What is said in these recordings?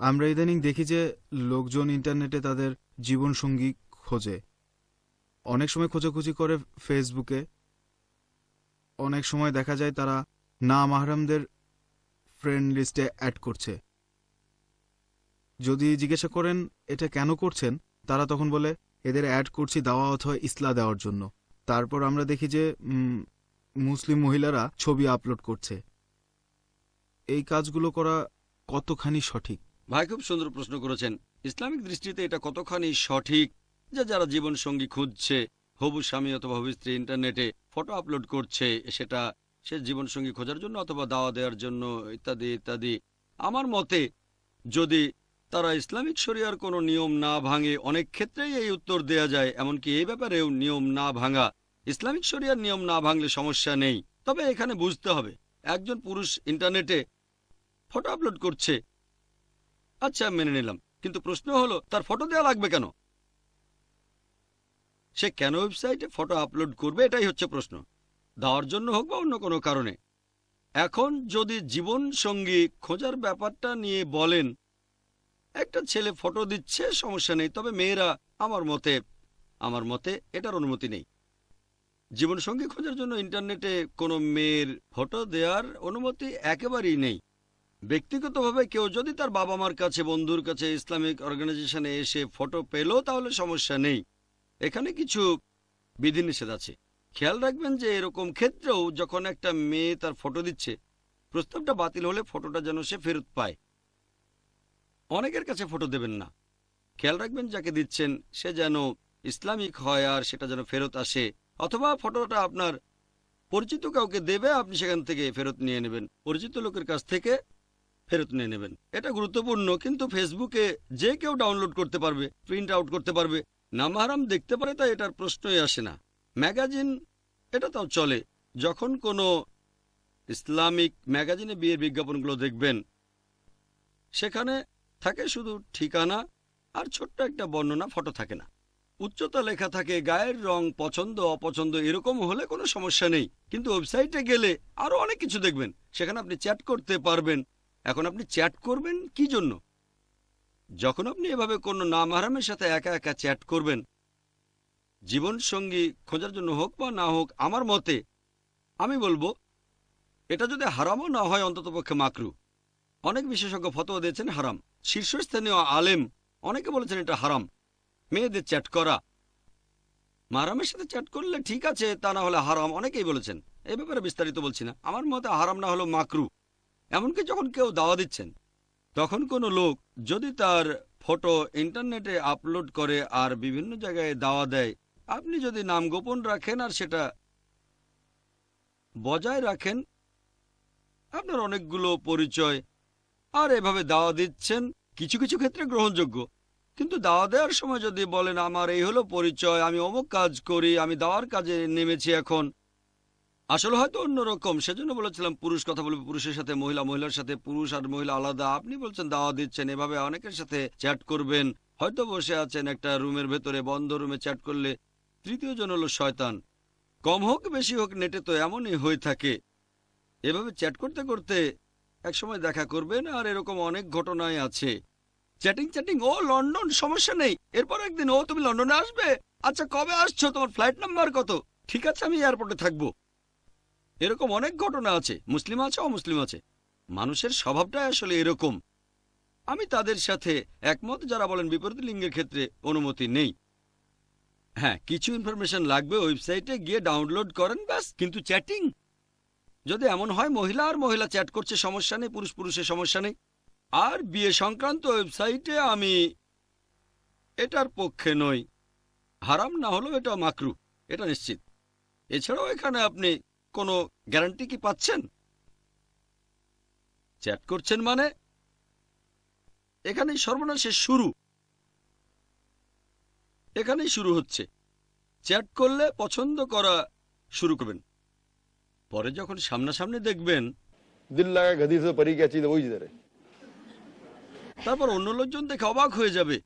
আমরা ইদানিং দেখি যে লোকজন ইন্টারনেটে তাদের জীবনসঙ্গী খোঁজে। অনেক সময় খোঁজাখুঁজি করে ফেসবুকে। অনেক সময় দেখা যায় তারা না মাহরামদের ফ্রেন্ড লিস্টে অ্যাড করছে। যদি জিজ্ঞাসা করেন, এটা কেন করছেন? তারা তখন বলে, এদের অ্যাড করছি দাওয়া অথবা ইসলা দেওয়ার জন্য। তারপর আমরা দেখি যে মুসলিম মহিলারা ছবি আপলোড করছে। এই কাজগুলো করা কতখানি সঠিক? ভাই, খুব সুন্দর প্রশ্ন করেছেন। ইসলামিক দৃষ্টিতে এটা কতখানি সঠিক? যে যারা জীবন সঙ্গী খুঁজছে, হবু স্বামী অথবা হবু স্ত্রী ইন্টারনেটে ফটো আপলোড করছে, সেটা সে জীবন সঙ্গী খোঁজার জন্য অথবা দাওয়া দেওয়ার জন্য, ইত্যাদি ইত্যাদি। আমার মতে, যদি তারা ইসলামিক শরিয়ার কোনো নিয়ম না ভাঙে, অনেক ক্ষেত্রেই এই উত্তর দেয়া যায়। এমনকি এই ব্যাপারেও নিয়ম না ভাঙা, ইসলামিক শরিয়ার নিয়ম না ভাঙলে সমস্যা নেই। তবে এখানে বুঝতে হবে, একজন পুরুষ ইন্টারনেটে ফটো আপলোড করছে আচ্ছা মেনে নিলাম। কিন্তু প্রশ্ন হলো, তার ফটো দেওয়া লাগবে কেন? সে কেন ওয়েবসাইটে ফটো আপলোড করবে, এটাই হচ্ছে প্রশ্ন। দেওয়ার জন্য হোক বা অন্য কোনো কারণে। এখন যদি জীবন সঙ্গী খোঁজার ব্যাপারটা নিয়ে বলেন, একটা ছেলে ফটো দিচ্ছে, সমস্যা নেই, তবে মেয়েরা আমার মতে আমার মতে এটার অনুমতি নেই। জীবনসঙ্গী খোঁজার জন্য ইন্টারনেটে কোনো মেয়ের ফটো দেওয়ার অনুমতি একেবারেই নেই। ব্যক্তিগতভাবে কেউ যদি তার বাবা মার কাছে, বন্ধুর কাছে, ইসলামিক অর্গানাইজেশনে এসে ফটো পেল, তাহলে সমস্যা নেই। এখানে কিছু বিধিনিষেধ আছে। খেয়াল রাখবেন যে এরকম ক্ষেত্রেও যখন একটা মেয়ে তার ফটো দিচ্ছে, প্রস্তাবটা বাতিল হলে ফটোটা যেন সে ফেরত পায়। অনেকের কাছে ফটো দেবেন না। খেয়াল রাখবেন যাকে দিচ্ছেন, সে যেন ইসলামিক হয় আর সেটা যেন ফেরত আসে, অথবা ফটোটা আপনার পরিচিত কাউকে দেবে, আপনি সেখান থেকে ফেরত নিয়ে নেবেন। পরিচিত লোকের কাছ থেকে ফেরত নিয়ে নেবেন। এটা গুরুত্বপূর্ণ, কিন্তু ফেসবুকে যে কেউ ডাউনলোড করতে পারবে, প্রিন্ট আউট করতে পারবে, নামাহারাম দেখতে পারে, তাই এটার প্রশ্নই আসে না। ম্যাগাজিন, এটা তাও চলে। যখন কোনো ইসলামিক ম্যাগাজিনে বিয়ের বিজ্ঞাপনগুলো দেখবেন, সেখানে থাকে শুধু ঠিকানা আর ছোট্ট একটা বর্ণনা, ফটো থাকে না। উচ্চতা লেখা থাকে, গায়ের রং পছন্দ, অপছন্দ, এরকম হলে কোনো সমস্যা নেই। কিন্তু ওয়েবসাইটে গেলে আরও অনেক কিছু দেখবেন। সেখানে আপনি চ্যাট করতে পারবেন এখন আপনি চ্যাট করবেন কি জন্য? যখন আপনি এভাবে কোনো নাম হারামের সাথে একা একা চ্যাট করবেন, জীবন সঙ্গী খোঁজার জন্য হোক বা না হোক, আমার মতে আমি বলব, এটা যদি হারামও না হয় অন্ততপক্ষে মাকরু। অনেক বিশেষজ্ঞ ফতোয়া দিয়েছেন হারাম। শীর্ষস্থানীয় আলেম অনেকে বলেছেন এটা হারাম। মেয়েদের চ্যাট করা। মারামের সাথে চ্যাট করলে ঠিক আছে, তা না হলে হারাম। অনেকেই বলেছেন। এই ব্যাপারে বিস্তারিত বলছি না। আমার মতে হারাম না হলো মাকরু। এমনকি যখন কেউ দাওয়া দিচ্ছেন, তখন কোনো লোক যদি তার ফটো ইন্টারনেটে আপলোড করে আর বিভিন্ন জায়গায় দাওয়া দেয়, আপনি যদি নাম গোপন রাখেন আর সেটা বজায় রাখেন, আপনার অনেকগুলো পরিচয়। আর এভাবে দাওয়া দিচ্ছেন, কিছু কিছু ক্ষেত্রে গ্রহণযোগ্য। কিন্তু দাওয়া দেওয়ার সময় যদি বলেন, আমার এই হলো পরিচয়, আমি অমুক কাজ করি, আমি দাওয়ার কাজে নেমেছি এখন। আসলে হয়তো অন্যরকম। সেজন্য বলেছিলাম পুরুষ কথা বলবে, পুরুষের সাথে মহিলা, মহিলার সাথে পুরুষ আর মহিলা আলাদা। আপনি বলছেন দাওয়া দিচ্ছেন, এভাবে অনেকের সাথে চ্যাট করবেন। হয়তো বসে আছেন একটা রুমের ভেতরে, বন্ধ রুমে চ্যাট করলে তৃতীয় জন হলো শয়তান। কম হোক, বেশি হোক, নেটে তো এমনই হয়ে থাকে। এভাবে চ্যাট করতে করতে একসময় দেখা করবেন আর এরকম অনেক ঘটনাই আছে। চ্যাটিং চ্যাটিং, ও লন্ডন, সমস্যা নেই। এরপর একদিন ও তুমি লন্ডনে আসবে? আচ্ছা কবে আসছো? তোমার ফ্লাইট নাম্বার কত? ঠিক আছে, আমি এয়ারপোর্টে থাকব। এরকম অনেক ঘটনা আছে। মুসলিম আছে, অমুসলিম আছে। মানুষের স্বভাবটাই আসলে এরকম। আমি তাদের সাথে একমত, যারা বলেন বিপরীত লিঙ্গের ক্ষেত্রে অনুমতি নেই। হ্যাঁ কিছু ইনফরমেশন লাগবে ওয়েবসাইটে, গিয়ে ডাউনলোড করেন ব্যাস, কিন্তু চ্যাটিং যদি এমন হয়, মহিলা আর মহিলা চ্যাট করছে, সমস্যা নেই, পুরুষ পুরুষের সমস্যা নেই। আর বিয়ে সংক্রান্ত ওয়েবসাইটে আমি এটার পক্ষে নই। হারাম না হলেও এটা মাকরু, এটা নিশ্চিত। এছাড়াও এখানে আপনি কোনো গ্যারান্টি কি পাচ্ছেন? চ্যাট করছেন মানে? এখানেই সর্বনাশের শুরু। এখানেই শুরু হচ্ছে। চ্যাট করলে পছন্দ করা শুরু করবেন। পরে যখন সামনাসামনি দেখবেন তারপর অন্য লোকজন দেখে অবাক হয়ে যাবে।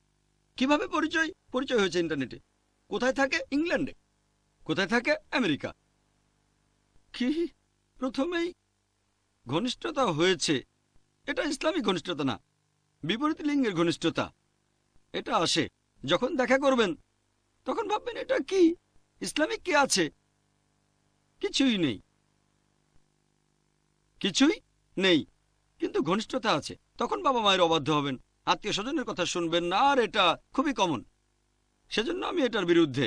কীভাবে পরিচয়? পরিচয় হয়েছে ইন্টারনেটে। কোথায় থাকে? ইংল্যান্ডে। কোথায় থাকে? আমেরিকা। কি? প্রথমেই ঘনিষ্ঠতা হয়েছে। এটা ইসলামিক ঘনিষ্ঠতা না, বিপরীত লিঙ্গের ঘনিষ্ঠতা। এটা আসে, যখন দেখা করবেন, তখন ভাববেন, এটা কি? ইসলামিক কি আছে? কিছুই নেই। কিছুই নেই, কিন্তু ঘনিষ্ঠতা আছে। তখন বাবা মায়ের অবাধ্য হবেন আত্মীয় স্বজনের কথা শুনবেন না, আর এটা খুবই কমন। সেজন্য আমি এটার বিরুদ্ধে।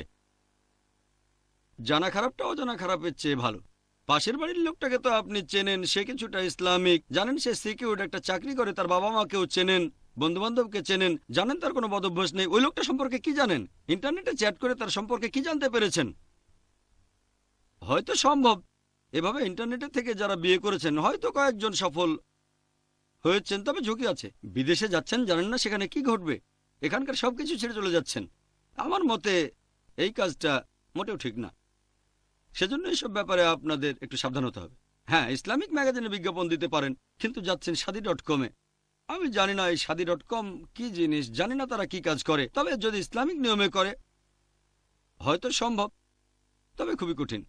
জানা খারাপটা অজানা খারাপের চেয়ে ভালো। পাশের বাড়ির লোকটাকে তো আপনি চেনেন, সে কিছুটা ইসলামিক। জানেন সে সিকিউর একটা চাকরি করে, তার বাবা মাকেও চেনেন বন্ধু বান্ধবকে চেনেন। জানেন তার কোনো বদভ্যাস নেই। ওই লোকটা সম্পর্কে কি জানেন? ইন্টারনেটে চ্যাট করে তার সম্পর্কে কি জানতে পেরেছেন? হয়তো সম্ভব। এভাবে ইন্টারনেটের থেকে যারা বিয়ে করেছেন, হয়তো কয়েকজন সফল হয়েছেন, তবে ঝুঁকি আছে। বিদেশে যাচ্ছেন, জানেন না সেখানে কি ঘটবে। এখানকার সবকিছু ছেড়ে চলে যাচ্ছেন। আমার মতে এই কাজটা মোটেও ঠিক না। সেজন্য এইসব ব্যাপারে আপনাদের একটু সাবধান হতে হবে। হ্যাঁ ইসলামিক ম্যাগাজিনে বিজ্ঞাপন দিতে পারেন, কিন্তু যাচ্ছেন সাদি ডট কমে আমি জানি না এই সাদি ডট কম কি জিনিস, জানি না তারা কি কাজ করে, তবে যদি ইসলামিক নিয়মে করে, হয়তো সম্ভব, তবে খুবই কঠিন।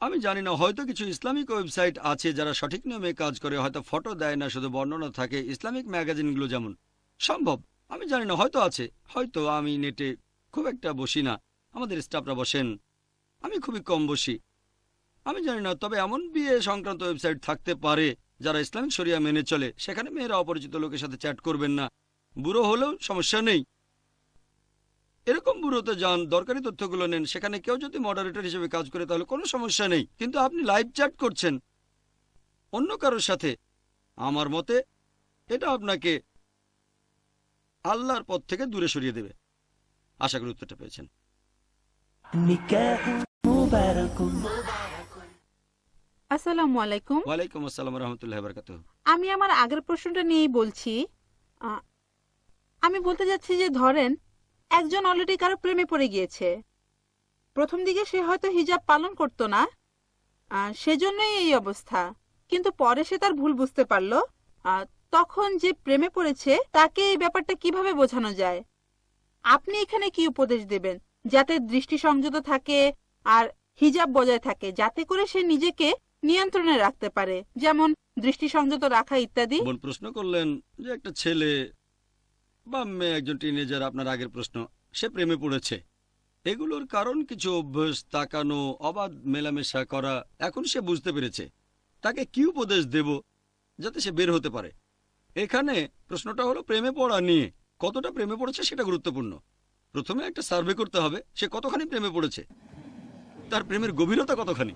আমি জানি না, হয়তো কিছু ইসলামিক ওয়েবসাইট আছে যারা সঠিক নিয়মে কাজ করে, হয়তো ফটো দেয় না, শুধু বর্ণনা থাকে, ইসলামিক ম্যাগাজিনগুলো যেমন। সম্ভব, আমি জানি না, হয়তো আছে, হয়তো আমি নেটে খুব একটা বসি না। আমাদের স্টাফরা বসেন। আমি খুবই কম বসি। আমি জানি না, তবে এমন বিয়ে সংক্রান্ত ওয়েবসাইট থাকতে পারে যারা ইসলামিক সরিয়া মেনে চলে। সেখানে মেয়েরা অপরিচিত লোকের সাথে চ্যাট করবেন না। বুড়ো হলেও সমস্যা নেই। এরকম বুড়োতে যান, দরকারি তথ্যগুলো নেন। সেখানে কেউ যদি মডারেটর হিসেবে কাজ করে, তাহলে কোনো সমস্যা নেই। কিন্তু আপনি লাইভ চ্যাট করছেন অন্য কারোর সাথে। আমার মতে, এটা আপনাকে আল্লাহর পথ থেকে দূরে সরিয়ে দেবে। আশা করি উত্তরটা পেয়েছেন। আসসালামু আলাইকুম। ওয়ালাইকুম আসসালাম রহমতুল্লাহ বরকাত আমি আমার আগের প্রশ্নটা নিয়েই বলছি আমি বলতে যাচ্ছি যে ধরেন একজন অলরেডি কারও প্রেমে পড়ে গিয়েছে। প্রথম দিকে সে হয়তো হিজাব পালন করতো না সেজন্যই এই অবস্থা। কিন্তু পরে সে তার ভুল বুঝতে পারল তখন যে প্রেমে পড়েছে তাকে এই ব্যাপারটা কীভাবে বোঝানো যায়? আপনি এখানে কি উপদেশ দেবেন? যাতে দৃষ্টি সংযত থাকে আর হিজাব বজায় থাকে, যাতে করে সে নিজেকে নিয়ন্ত্রণে রাখতে পারে। যেমন দৃষ্টি সংযত রাখা ইত্যাদি। প্রশ্ন করলেন যে একটা ছেলে বা মেয়ে, একজন টিনেজার আপনার আগের প্রশ্ন, সে প্রেমে পড়েছে। এগুলোর কারণ কিছু অভ্যাস, তাকানো, অবাধ মেলামেশা করা, এখন সে বুঝতে পেরেছে। তাকে কি উপদেশ দেব যাতে সে বের হতে পারে? এখানে প্রশ্নটা হলো প্রেমে পড়া নিয়ে। কতটা প্রেমে পড়েছে সেটা গুরুত্বপূর্ণ। প্রথমে একটা সার্ভে করতে হবে, সে কতখানি প্রেমে পড়েছে? তার প্রেমের গভীরতা কতখানি?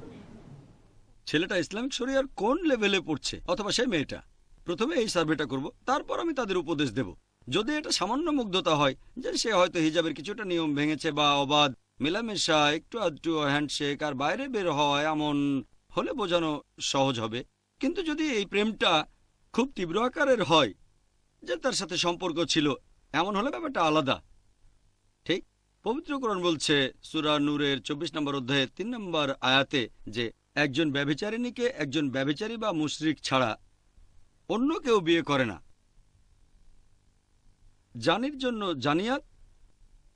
ছেলেটা ইসলামিক শরিয়ার কোন লেভেলে পড়ছে? অথবা সে মেয়েটা? প্রথমে এই সার্ভেটা করব, তারপর আমি তাদের উপদেশ দেব। যদি এটা সামান্য মুগ্ধতা হয়, যে সে হয়তো হিজাবের কিছুটা নিয়ম ভেঙেছে বা অবাধ, মেলামেশা, একটু আধটু হ্যান্ডশেক আর বাইরে বের হয় এমন হলে বোঝানো সহজ হবে। কিন্তু যদি এই প্রেমটা খুব তীব্র আকারের হয়, যে তার সাথে সম্পর্ক ছিল, এমন হলে ব্যাপারটা আলাদা। পবিত্রকরণ বলছে, সুরা নূরের চব্বিশ নম্বর অধ্যায়ে তিন নম্বর আয়াতে যে, একজন ব্যভিচারিণীকে একজন ব্যভিচারী বা মুশরিক ছাড়া অন্য কেউ বিয়ে করে না। জানির জন্য জানিয়াত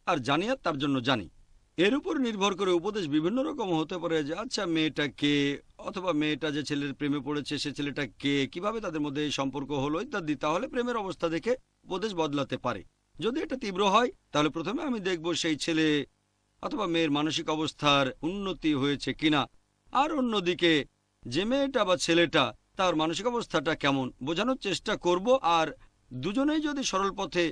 আর জানিয়াত তার জন্য জানি। এর উপর নির্ভর করে উপদেশ বিভিন্ন রকম হতে পারে যে আচ্ছা মেয়েটা কে? অথবা মেয়েটা যে ছেলের প্রেমে পড়েছে, সে ছেলেটা কে? কীভাবে তাদের মধ্যে সম্পর্ক হলো ইত্যাদি। তাহলে প্রেমের অবস্থা দেখে উপদেশ বদলাতে পারে। যদি এটা তীব্র হয়, তাহলে প্রথমে আমি দেখব সেই ছেলে অথবা মেয়ের মানসিক অবস্থার উন্নতি হয়েছে কিনা। আর অন্যদিকে, যে মেয়েটা বা ছেলেটা তার মানসিক অবস্থাটা কেমন, বোঝানোর চেষ্টা করব। আর দুজনেই যদি সরল পথে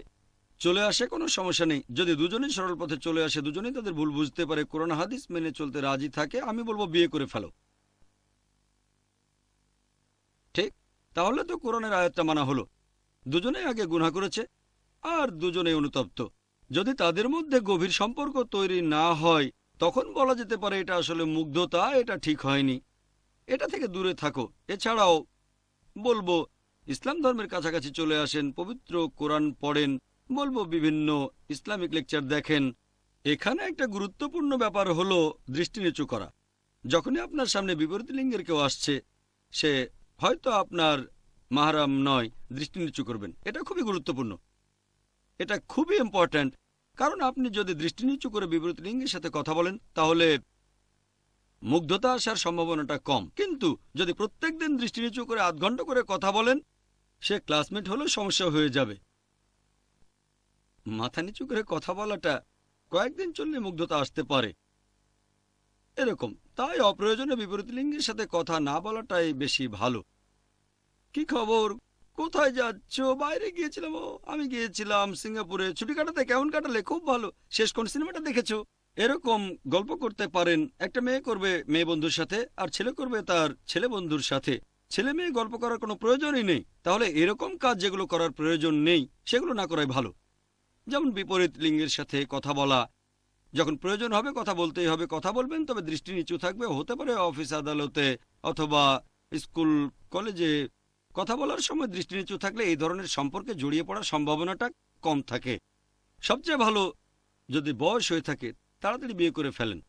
চলে আসে, কোনো সমস্যা নেই। যদি দুজনেই সরল পথে চলে আসে, দুজনেই তাদের ভুল বুঝতে পারে, কোরআন, হাদিস মেনে চলতে রাজি থাকে, আমি বলব বিয়ে করে ফেলো। ঠিক? তাহলে তো কোরআনের আয়াতটা মানা হলো। দুজনেই আগে গুনাহ করেছে। আর দুজনেই অনুতপ্ত। যদি তাদের মধ্যে গভীর সম্পর্ক তৈরি না হয়, তখন বলা যেতে পারে এটা আসলে মুগ্ধতা, এটা ঠিক হয়নি। এটা থেকে দূরে থাকো। এছাড়াও বলব, ইসলাম ধর্মের কাছাকাছি চলে আসেন, পবিত্র কোরআন পড়েন, বলব বিভিন্ন ইসলামিক লেকচার দেখেন। এখানে একটা গুরুত্বপূর্ণ ব্যাপার হলো দৃষ্টি নিচু করা। যখনই আপনার সামনে বিপরীত লিঙ্গের কেউ আসছে, সে হয়তো আপনার মাহারাম নয়, দৃষ্টি নিচু করবেন। এটা খুবই গুরুত্বপূর্ণ। এটা খুবই ইম্পর্ট্যান্ট কারণ আপনি যদি দৃষ্টি নিচু করে বিপরীত লিঙ্গের সাথে কথা বলেন, তাহলে মুগ্ধতা আসার সম্ভাবনাটা কম। কিন্তু যদি প্রত্যেকদিন দৃষ্টি নিচু করে আধ ঘণ্টা করে কথা বলেন, সে ক্লাসমেট হলেও সমস্যা হয়ে যাবে। মাথা নিচু করে কথা বলাটা কয়েকদিন চললে মুগ্ধতা আসতে পারে। এরকম। তাই অপ্রয়োজনে বিপরীত লিঙ্গের সাথে কথা না বলাটাই বেশি ভালো। কি খবর? কোথায় যাচ্ছ? বাইরে গিয়েছিলাম। আমি গিয়েছিলাম সিঙ্গাপুরে। ছুটি কাটাতে কেমন কাটালে? খুব ভালো। শেষ কোন সিনেমাটা দেখেছ? এরকম গল্প করতে পারেন। একটা মেয়ে করবে মেয়ে বন্ধুর সাথে, আর ছেলে করবে তার ছেলে বন্ধুর সাথে। ছেলে মেয়ে গল্প করার কোনো প্রয়োজনই নেই। তাহলে এরকম কাজ যেগুলো করার প্রয়োজন নেই, সেগুলো না করাই ভালো। যেমন বিপরীত লিঙ্গের সাথে কথা বলা। যখন প্রয়োজন হবে কথা বলতেই হবে। কথা বলবেন, তবে দৃষ্টি নিচু থাকবে। হতে পারে অফিস আদালতে অথবা স্কুল, কলেজে কথা বলার সময় দৃষ্টি নিচু থাকলে এই ধরনের সম্পর্কে জড়িয়ে পড়ার সম্ভাবনাটা কম থাকে। সবচেয়ে ভালো যদি বয়স হয়ে থাকে, তাড়াতাড়ি বিয়ে করে ফেলেন।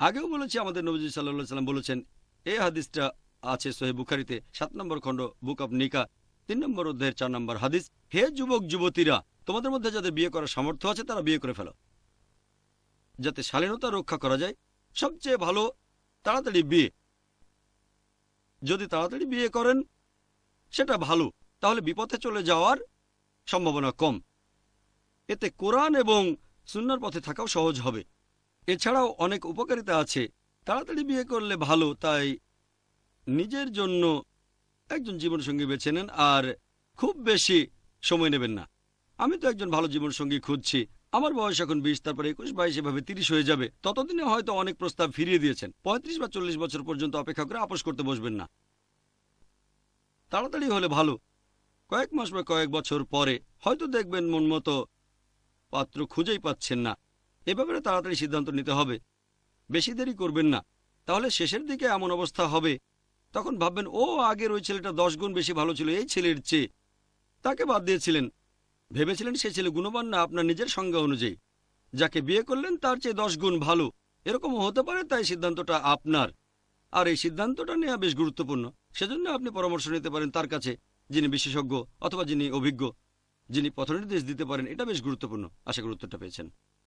আগেও বলেছি, আমাদের নবজি সাল্লাহ সাল্লাম বলেছেন, এই হাদিসটা আছে সোহে বুখারিতে, সাত নম্বর খণ্ড, বুক অব নিকা, তিন নম্বর অধ্যায়ের চার নম্বর হাদিস, হে যুবক, যুবতীরা, তোমাদের মধ্যে যাদের বিয়ে করার সামর্থ্য আছে, তারা বিয়ে করে ফেলো। যাতে শালীনতা রক্ষা করা যায়, সবচেয়ে ভালো তাড়াতাড়ি বিয়ে। যদি তাড়াতাড়ি বিয়ে করেন সেটা ভালো। তাহলে বিপথে চলে যাওয়ার সম্ভাবনা কম। এতে কোরআন এবং সুন্নার পথে থাকাও সহজ হবে। এছাড়াও অনেক উপকারিতা আছে। তাড়াতাড়ি বিয়ে করলে ভালো, তাই নিজের জন্য একজন জীবনসঙ্গী বেছে নেন, আর খুব বেশি সময় নেবেন না। আমি তো একজন ভালো জীবনসঙ্গী খুঁজছি। আমার বয়স এখন বিশ, তারপর একুশ, বাইশ, এভাবে তিরিশ হয়ে যাবে। ততদিনে হয়তো অনেক প্রস্তাব ফিরিয়ে দিয়েছেন। পঁয়ত্রিশ বা চল্লিশ বছর পর্যন্ত অপেক্ষা করে আপোষ করতে বসবেন না। তাড়াতাড়ি হলে ভালো। কয়েক মাস বা কয়েক বছর পরে হয়তো দেখবেন মন মতো পাত্র খুঁজেই পাচ্ছেন না। এ ব্যাপারে তাড়াতাড়ি সিদ্ধান্ত নিতে হবে। বেশি দেরি করবেন না। তাহলে শেষের দিকে এমন অবস্থা হবে। তখন ভাববেন, ও, আগের ওই ছেলেটা দশ গুণ বেশি ভালো ছিল, এই ছেলের চেয়ে। তাকে বাদ দিয়েছিলেন। ভেবেছিলেন সে ছেলে গুণবান না, আপনার নিজের সংজ্ঞা অনুযায়ী। যাকে বিয়ে করলেন, তার চেয়ে দশ গুণ ভালো। এরকমও হতে পারে, তাই সিদ্ধান্তটা আপনার। আর এই সিদ্ধান্তটা নেওয়া বেশ গুরুত্বপূর্ণ। সেজন্য আপনি পরামর্শ নিতে পারেন তার কাছে, যিনি বিশেষজ্ঞ অথবা যিনি অভিজ্ঞ, যিনি পথনির্দেশ দিতে পারেন, এটা বেশ গুরুত্বপূর্ণ। আশা করি উত্তরটা পেয়েছেন।